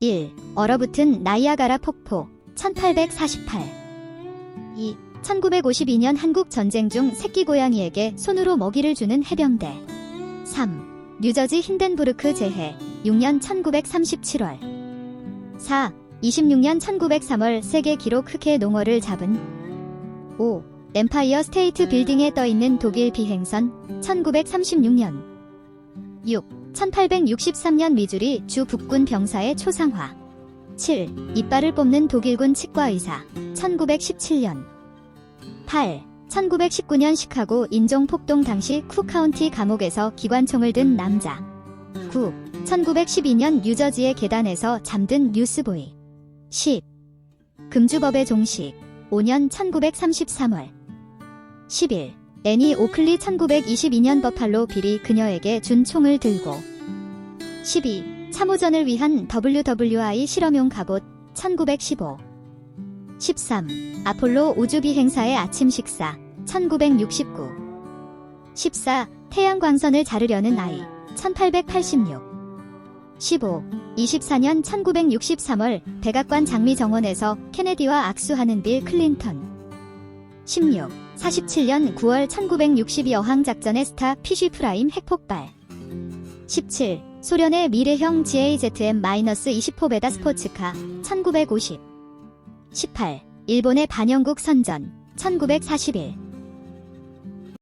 1. 얼어붙은 나이아가라 폭포 1848 2. 1952년 한국 전쟁 중 새끼 고양이에게 손으로 먹이를 주는 해병대 3. 뉴저지 힌덴부르크 재해 6년 1937월 4. 26년 1903월 세계 기록 흑해 농어를 잡은 5. 엠파이어 스테이트 빌딩에 떠있는 독일 비행선 1936년 6. 1863년 미주리 주 북군 병사의 초상화 7. 이빨을 뽑는 독일군 치과의사 1917년 8. 1919년 시카고 인종 폭동 당시 쿠카운티 감옥에서 기관총을 든 남자 9. 1912년 뉴저지의 계단에서 잠든 뉴스보이 10. 금주법의 종식 5년 1933월 11. 애니 오클리 1922년 버팔로 빌이 그녀에게 준 총을 들고 12. 참호전을 위한 WWI 실험용 갑옷 1915 13. 아폴로 우주비행사의 아침 식사 1969 14. 태양광선을 자르려는 아이 1886 15. 24년 1963월 백악관 장미정원에서 케네디와 악수하는 빌 클린턴 16. 47년 9월 1960 여항 작전의 스타 피쉬 프라임 핵폭발 17. 소련의 미래형 GAZM-20 스포츠카 1950 18. 일본의 반영국 선전 1941